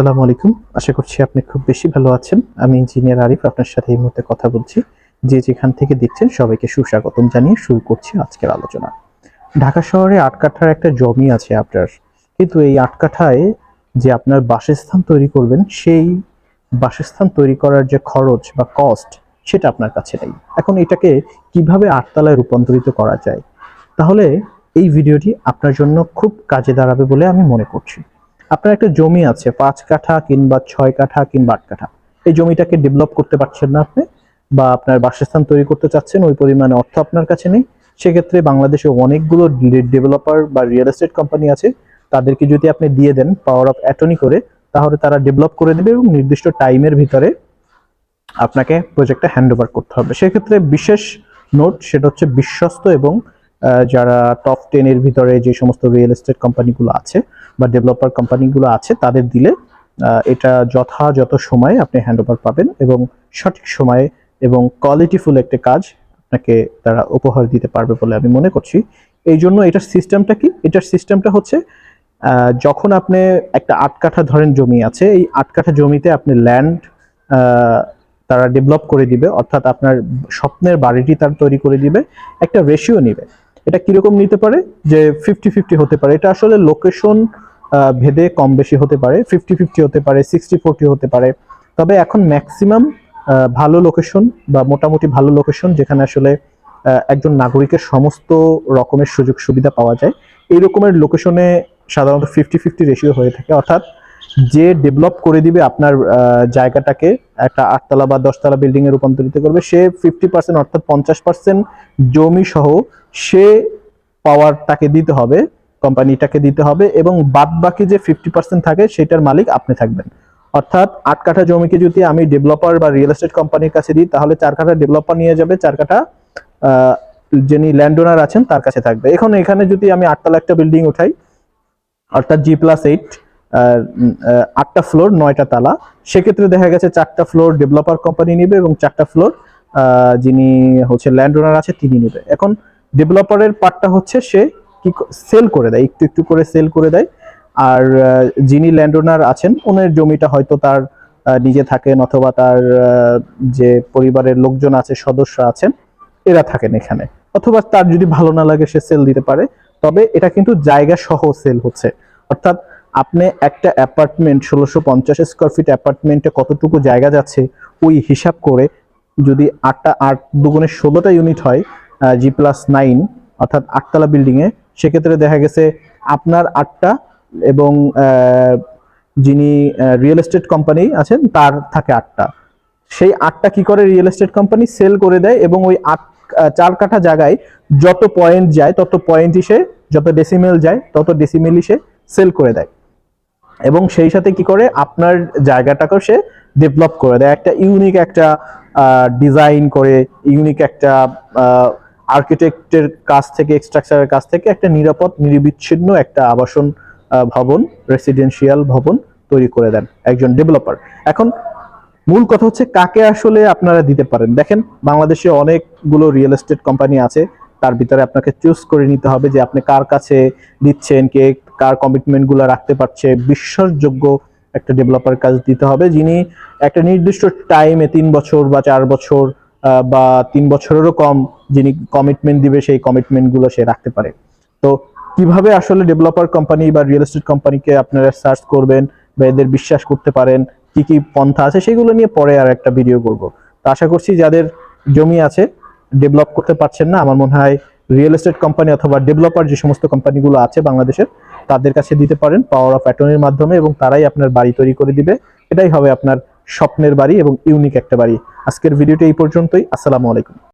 আসসালামু আলাইকুম। আশা করছি আপনি খুব বেশি ভালো আছেন। আমি ইঞ্জিনিয়ার আরিফ, আপনার সাথে এই মুহূর্তে কথা বলছি। যে যেখান থেকে দেখছেন সবাইকে সুস্বাগতম জানিয়ে শুরু করছি আজকের আলোচনা। ঢাকা শহরে আট কাঠার একটা জমি আছে আপনার। কিন্তু এই আট কাঠায় যে আপনার বাসস্থান তৈরি করবেন, সেই বাসস্থান তৈরি করার যে খরচ বা কস্ট সেটা আপনার কাছে নেই। এখন এটাকে কীভাবে আটতলায় রূপান্তরিত করা যায়? তাহলে এই ভিডিওটি আপনার জন্য খুব কাজে দাঁড়াবে বলে আমি মনে করছি। আপনার একটা জমি আছে, পাঁচ কাঠা কিংবা ছয় কাঠা কিংবা আট কাঠা, এই জমিটাকে ডেভেলপ করতে পারছেন না আপনি বা আপনার বাসস্থান তৈরি করতে চাচ্ছেন, ওই পরিমাণে অর্থ আপনার কাছে নেই, সেক্ষেত্রে বাংলাদেশে অনেকগুলো ডেভেলপার বা রিয়েল এস্টেট কোম্পানি আছে, তাদেরকে যদি আপনি দিয়ে দেন পাওয়ার অফ অ্যাটর্নি করে, তাহলে তারা ডেভেলপ করে দেবে এবং নির্দিষ্ট টাইমের ভিতরে আপনাকে প্রজেক্টটা হ্যান্ড ওভার করতে হবে। সেক্ষেত্রে বিশেষ নোট সেটা হচ্ছে বিশ্বস্ত এবং যারা টপ টেনের ভিতরে যে সমস্ত রিয়েল এস্টেট কোম্পানিগুলো আছে বা ডেভেলপার কোম্পানিগুলো আছে, তাদের দিলে এটা যথাযথ সময়ে আপনি হ্যান্ড ওভার পাবেন এবং সঠিক সময়ে এবং কোয়ালিটিফুল একটা কাজ আপনাকে তারা উপহার দিতে পারবে বলে আমি মনে করছি। এই জন্য এটার সিস্টেমটা কি? এটার সিস্টেমটা হচ্ছে যখন আপনি একটা আট কাঠা ধরেন জমি আছে, এই আট কাঠা জমিতে আপনি ল্যান্ড তারা ডেভেলপ করে দিবে, অর্থাৎ আপনার স্বপ্নের বাড়িটি তার তৈরি করে দিবে, একটা রেশিও নিবে। এটা কীরকম নিতে পারে? যে ফিফটি ফিফটি হতে পারে। এটা আসলে লোকেশন ভেদে কম বেশি হতে পারে ফিফটি ফিফটি হতে পারে সিক্সটি ফোরটি হতে পারে। তবে এখন ম্যাক্সিমাম ভালো লোকেশন বা মোটামুটি ভালো লোকেশন যেখানে আসলে একজন নাগরিকের সমস্ত রকমের সুযোগ সুবিধা পাওয়া যায়, এই রকমের লোকেশনে সাধারণত ফিফটি ফিফটি রেশিও হয়ে থাকে। অর্থাৎ যে ডেভেলপ করে দিবে আপনার জায়গাটাকে, একটা আটতলা বা দশতলা বিল্ডিং এ রূপান্তরিত করবে, সে ফিফটি পার্সেন্ট অর্থাৎ পঞ্চাশ পার্সেন্ট জমি সহ সে পাওয়ার তাকে দিতে হবে। কোম্পানিটাকে দিতে হবে এবং বাদ বাকি যে ফিফটি পার্সেন্ট থাকে সেটার মালিক আপনি থাকবেন। অর্থাৎ আট কাঠা জমিকে যদি আমি ডেভেলপার বা রিয়েল এস্টেট কোম্পানির কাছে দিই, তাহলে চার কাঠা ডেভেলপার নিয়ে যাবে, চার কাঠা যিনি ল্যান্ড ওনার আছেন তার কাছে থাকবে। এখন এখানে যদি আমি আটতলা একটা বিল্ডিং উঠাই, অর্থাৎ জি প্লাস এইট আটটা ফ্লোর নয়টা তালা, সেক্ষেত্রে দেখা গেছে চারটা ফ্লোর ডেভেলপার কোম্পানি নেবে এবং চারটা ফ্লোর যিনি হচ্ছে ল্যান্ড ওনার আছে, তিনি নেবে। এখন ডেভেলপারের পার্টটা হচ্ছে সে কি সেল করে দেয়, একটু একটু করে সেল করে দেয়। আর যিনি ল্যান্ড ওনার আছেন ওনার জমিটা হয়তো তার নিজে থাকেন অথবা তার যে পরিবারের লোকজন আছে, সদস্য আছেন, এরা থাকেন এখানে। অথবা তার যদি ভালো না লাগে, সে সেল দিতে পারে। তবে এটা কিন্তু জায়গা সহ সেল হচ্ছে। অর্থাৎ আপনি একটা অ্যাপার্টমেন্ট ষোলোশো পঞ্চাশ স্কোয়ার ফিট অ্যাপার্টমেন্টে কতটুকু জায়গা যাচ্ছে, ওই হিসাব করে যদি আটটা আট দুগুণে ষোলোটা ইউনিট হয় জি প্লাস নাইন অর্থাৎ আটতলা বিল্ডিংয়ে সেক্ষেত্রে দেখা গেছে আপনার আটটা এবং যিনি রিয়েল এস্টেট কোম্পানি আছেন, তার থাকে আটটা। সেই আটটা কি করে রিয়েল এস্টেট কোম্পানি সেল করে দেয় এবং ওই আট চার কাঠা জায়গায় যত পয়েন্ট যায়, তত পয়েন্ট সে, যত ডেসিমেল যায়, তত ডেসিমেলই সে সেল করে দেয়। এবং সেই সাথে কি করে? আপনার জায়গাটাকেও সে ডেভেলপ করে দেয়। একটা ইউনিক একটা ডিজাইন করে ইউনিক একটা আর্কিটেক্টের কাছ থেকে, স্ট্রাকচারের কাছ থেকে একটা নিরাপদ, নিরবিচ্ছিন্ন একটা আবাসন ভবন রেসিডেন্সিয়াল ভবন তৈরি করে দেন একজন ডেভেলপার এখন মূল কথা হচ্ছে কাকে আসলে আপনারা দিতে পারেন? দেখেন, বাংলাদেশে অনেকগুলো রিয়েল এস্টেট কোম্পানি আছে, তার ভিতরে আপনাকে চুজ করে নিতে হবে যে আপনি কার কাছে দিচ্ছেন, কে কার কমিটমেন্টগুলো রাখতে পারছে। বিশ্বাসযোগ্য একটা ডেভেলপার কাজ দিতে হবে, যিনি একটা নির্দিষ্ট টাইমে তিন বছর বা চার বছর বা তিন বছরেরও কম যিনি কমিটমেন্ট দিবে, সেই কমিটমেন্টগুলো সে রাখতে পারে। তো কীভাবে আসলে ডেভেলপার কোম্পানি বা রিয়েল এস্টেট কোম্পানিকে আপনারা সার্চ করবেন বা এদের বিশ্বাস করতে পারেন, কি কি পন্থা আছে, সেগুলো নিয়ে পরে আর একটা ভিডিও করব। তো আশা করছি যাদের জমি আছে ডেভেলপ করতে পারছেন না, আমার মনে হয় রিয়েল এস্টেট কোম্পানি অথবা ডেভেলপার যে সমস্ত কোম্পানিগুলো আছে বাংলাদেশের, তাদের কাছে দিতে পারেন পাওয়ার অফ অ্যাটর্নির মাধ্যমে এবং তারাই আপনার বাড়ি তৈরি করে দিবে। এটাই হবে আপনার স্বপ্নের বাড়ি এবং ইউনিক একটা বাড়ি। আজকের ভিডিওটি এই পর্যন্তই। আসসালামু আলাইকুম।